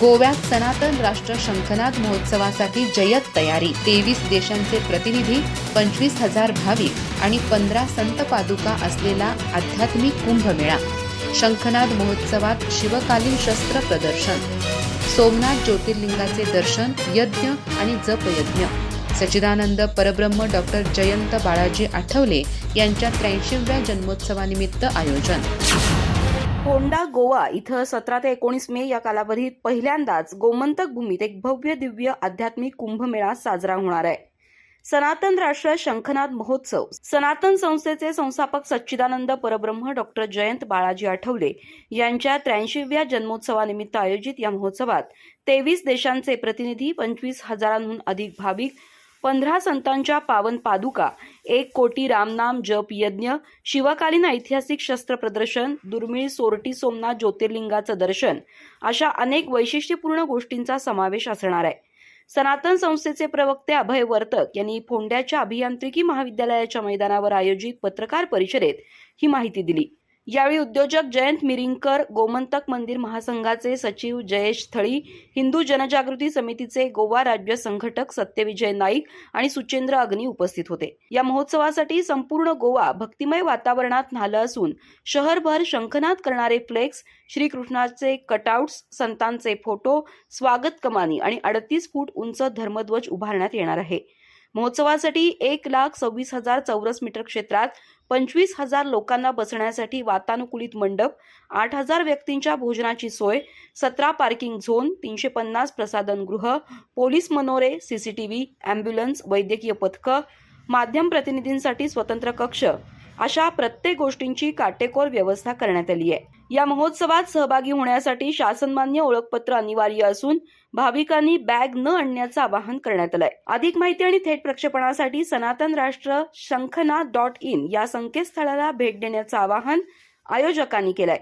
गोव्यात सनातन राष्ट्र शंखनाद महोत्सवासाठी जयत तयारी. तेवीस देशांचे प्रतिनिधी पंचवीस हजार भाविक आणि पंधरा संत पादुका असलेला आध्यात्मिक कुंभमेळा. शंखनाद महोत्सवात शिवकालीन शस्त्र प्रदर्शन. सोमनाथ ज्योतिर्लिंगाचे दर्शन यज्ञ आणि जपयज्ञ. सच्चिदानंद परब्रह्म डॉक्टर जयंत बाळाजी आठवले यांच्या त्र्याऐंशीव्या जन्मोत्सवानिमित्त आयोजन. होंडा गोवा इथं सतरा ते एकोणीस मे या कालावधीत पहिल्यांदाच गोमंतक भूमीत एक भव्य दिव्य आध्यात्मिक कुंभमेळा साजरा होणार आहे. सनातन राष्ट्र शंखनाद महोत्सव. सनातन संस्थेचे संस्थापक सच्चिदानंद परब्रह्म डॉक्टर जयंत बाळाजी आठवले यांच्या त्र्याऐंशीव्या जन्मोत्सवानिमित्त आयोजित या महोत्सवात तेवीस देशांचे प्रतिनिधी पंचवीस हजारांहून अधिक भाविक पंधरा संतांच्या पावन पादुका एक कोटी रामनाम जप यज्ञ शिवकालीन ऐतिहासिक शस्त्र प्रदर्शन दुर्मिळ सोरटी सोमनाथ ज्योतिर्लिंगाचं दर्शन अशा अनेक वैशिष्ट्यपूर्ण गोष्टींचा समावेश असणार आहे. सनातन संस्थेचे प्रवक्ते अभय वर्तक यांनी फोंड्याच्या अभियांत्रिकी महाविद्यालयाच्या मैदानावर आयोजित पत्रकार परिषदेत ही माहिती दिली. यावेळी उद्योजक जयंत मिरिंकर गोमंतक मंदिर महासंघाचे सचिव जयेश थळी हिंदू जनजागृती समितीचे गोवा राज्य संघटक सत्यविजय नाईक आणि सुचेंद्र अग्नी उपस्थित होते. या महोत्सवासाठी संपूर्ण गोवा भक्तिमय वातावरणात न्हालं असून शहरभर शंखनाद करणारे फ्लेक्स श्रीकृष्णाचे कटआउट्स संतांचे फोटो स्वागत कमानी आणि अडतीस फूट उंच धर्मध्वज उभारण्यात येणार आहे. महोत्सवासाठी एक लाख सव्वीस हजार चौरस मीटर क्षेत्रात पंचवीस हजार लोकांना बसण्यासाठी वातानुकूलित मंडप आठ हजार व्यक्तींच्या भोजनाची सोय सतरा पार्किंग झोन तीनशे पन्नास प्रसादनगृह पोलीस मनोरे सीसीटीव्ही अँब्युलन्स वैद्यकीय पथकं माध्यम प्रतिनिधींसाठी स्वतंत्र कक्ष. अशा प्रत्येक गोष्टींची काटेकोर व्यवस्था करण्यात आली आहे. या महोत्सवात सहभागी होण्यासाठी शासनमान्य ओळखपत्र अनिवार्य असून भाविकांनी बॅग न आणण्याचं आवाहन करण्यात आलंय. अधिक माहिती आणि थेट प्रक्षेपणासाठी सनातन राष्ट्र शंखना डॉट इन या संकेतस्थळाला भेट देण्याचं आवाहन आयोजकांनी केलंय.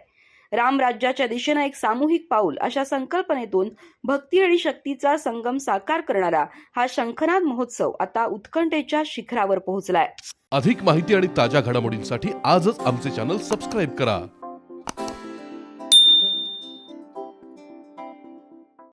रामराज्याच्या दिशेनं एक सामूहिक पाऊल अशा संकल्पनेतून भक्ती आणि शक्तीचा संगम साकार करणारा हा शंखनाद महोत्सव आता उत्कंठेच्या शिखरावर पोहोचलाय. अधिक माहिती आणि ताज्या घडामोडींसाठी आजच आमचे चॅनल सबस्क्राईब करा.